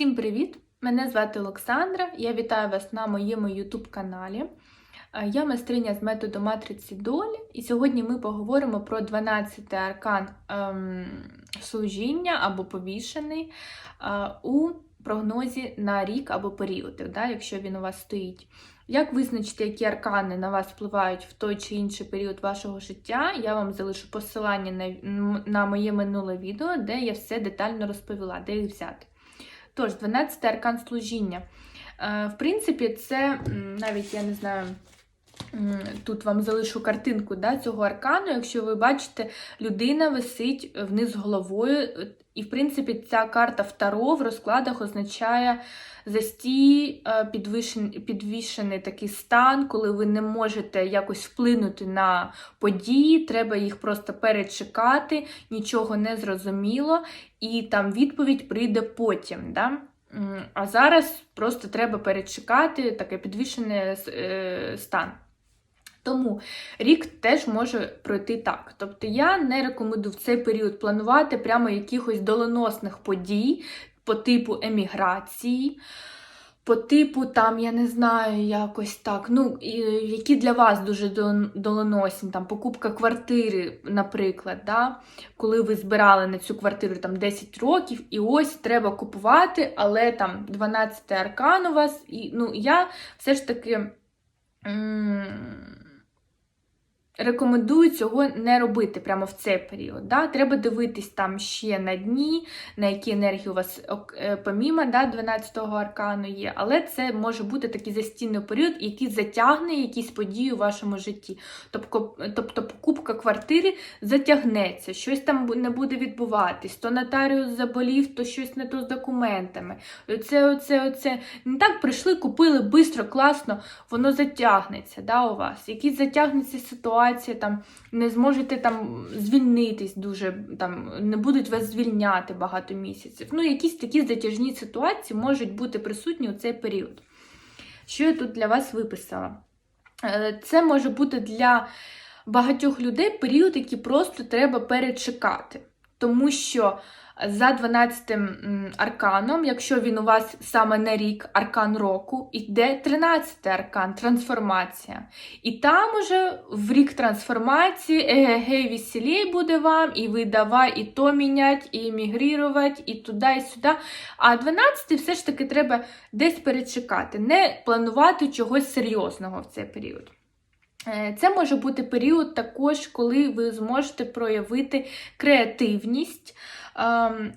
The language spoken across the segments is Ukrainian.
Всім привіт! Мене звати Олександра. Я вітаю вас на моєму YouTube каналі. Е, Я майстриня з методу матриці долі, і сьогодні ми поговоримо про 12 аркан ем, служіння або повішений е, у прогнозі на рік або період, да, якщо він у вас стоїть. Як визначити, які аркани на вас впливають в той чи інший період вашого життя, я вам залишу посилання на, на моє минуле відео, де я все детально розповіла, де їх взяти. Тож, 12 аркан служіння. Е, В принципі, це навіть я не знаю. Тут вам залишу картинку да, цього аркану. Якщо ви бачите, людина висить вниз головою. е, І, в принципі, ця карта Втаро в розкладах означає застій, е, підвішений такий стан, коли ви не можете якось вплинути на події, треба їх просто перечекати, нічого не зрозуміло, і там відповідь прийде потім. Да? А зараз просто треба перечекати таке підвішений е, стан. Тому рік теж може пройти так. Тобто я не рекомендую в цей період планувати прямо якихось доленосних подій по типу еміграції, по типу, там, я не знаю, якось так, ну, які для вас дуже дол- доленосні, там, покупка квартири, наприклад, да? коли ви збирали на цю квартиру там 10 років, і ось треба купувати, але там 12 аркан у вас, і ну, я все ж таки. м, Рекомендую цього не робити прямо в цей період. Да? Треба дивитись там ще на дні, на які енергії у вас е, помімо да, 12-го аркану є, але це може бути такий застійний період, який затягне якісь події у вашому житті. Тобто, тобто покупка квартири затягнеться, щось там не буде відбуватись, то нотаріус заболів, то щось не то з документами. Оце, оце, оце. Не так прийшли, купили бистро, класно, воно затягнеться да, у вас. Якісь затягнеться ситуація, там не зможете там звільнитись дуже, там не будуть вас звільняти багато місяців. Ну, якісь такі затяжні ситуації можуть бути присутні у цей період. Що я тут для вас виписала? Е, Це може бути для багатьох людей період, який просто треба перечекати. Тому що за 12 арканом, якщо він у вас саме на рік аркан року, йде 13 аркан трансформація. І там уже в рік трансформації егегей буде вам, і ви давай і то мінять, і емігрувати, і туди, і сюди. А 12 все ж таки треба десь перечекати, не планувати чогось серйозного в цей період. Е, Це може бути період також, коли ви зможете проявити креативність ем,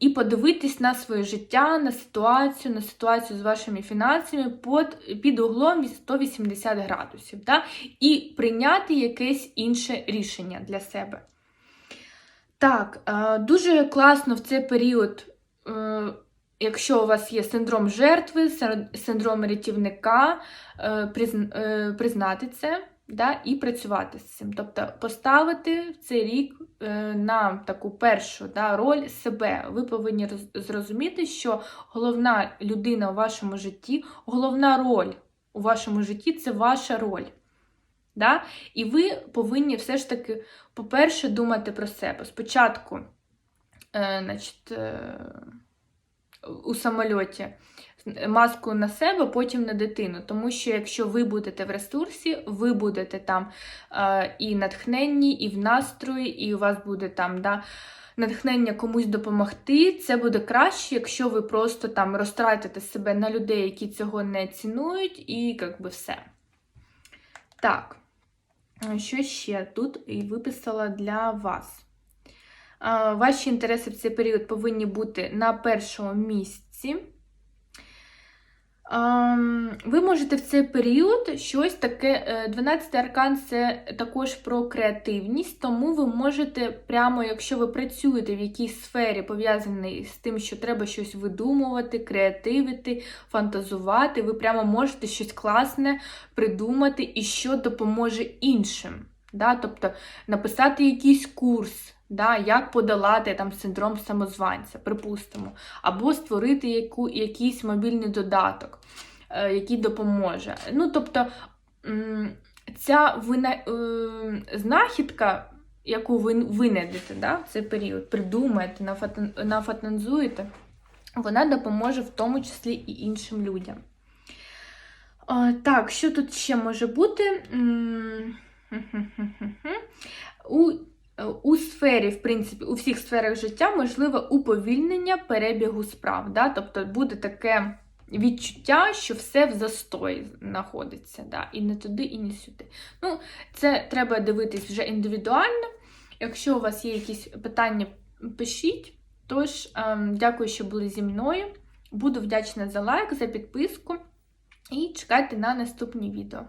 і, подивитись на своє життя, на ситуацію, на ситуацію з вашими фінансами під, під углом 180 градусів, да? і прийняти якесь інше рішення для себе. Так, е, дуже класно в цей період. Якщо у вас є синдром жертви, синдром рятівника, е, е, признати це да, і працювати з цим. Тобто поставити в цей рік е, на таку першу да, роль себе. Ви повинні зрозуміти, що головна людина у вашому житті, головна роль у вашому житті це ваша роль. Да? І ви повинні все ж таки, по-перше, думати про себе. Спочатку, е, значить, е, у самольоті маску на себе, потім на дитину. Тому що якщо ви будете в ресурсі, ви будете там е, і натхненні, і в настрої, і у вас буде там да, натхнення комусь допомогти. Це буде краще, якщо ви просто там розтратите себе на людей, які цього не цінують, і як би все. Так, що ще тут і виписала для вас? Ваші інтереси в цей період повинні бути на першому місці. Ви можете в цей період щось таке. е, 12 аркан це також про креативність, тому ви можете, прямо, якщо ви працюєте в якійсь сфері, пов'язаній з тим, що треба щось видумувати, креативити, фантазувати, ви прямо можете щось класне придумати і що допоможе іншим. Да? Тобто написати якийсь курс. Да, як подолати там синдром самозванця, припустимо, або створити яку, якийсь мобільний додаток, е, який допоможе. Ну, тобто, ця вина, е, знахідка, яку ви винайдете да, в цей період, придумаєте, нафатан- нафантазуєте, вона допоможе в тому числі і іншим людям. Е, Так, що тут ще може бути? У, у сфері, в принципі, у всіх сферах життя можливе уповільнення перебігу справ. Да? Тобто буде таке відчуття, що все в застої знаходиться. Да? І не туди, і не сюди. Ну, це треба дивитись вже індивідуально. Якщо у вас є якісь питання, пишіть. Тож, ем, дякую, що були зі мною. Буду вдячна за лайк, за підписку і чекайте на наступні відео.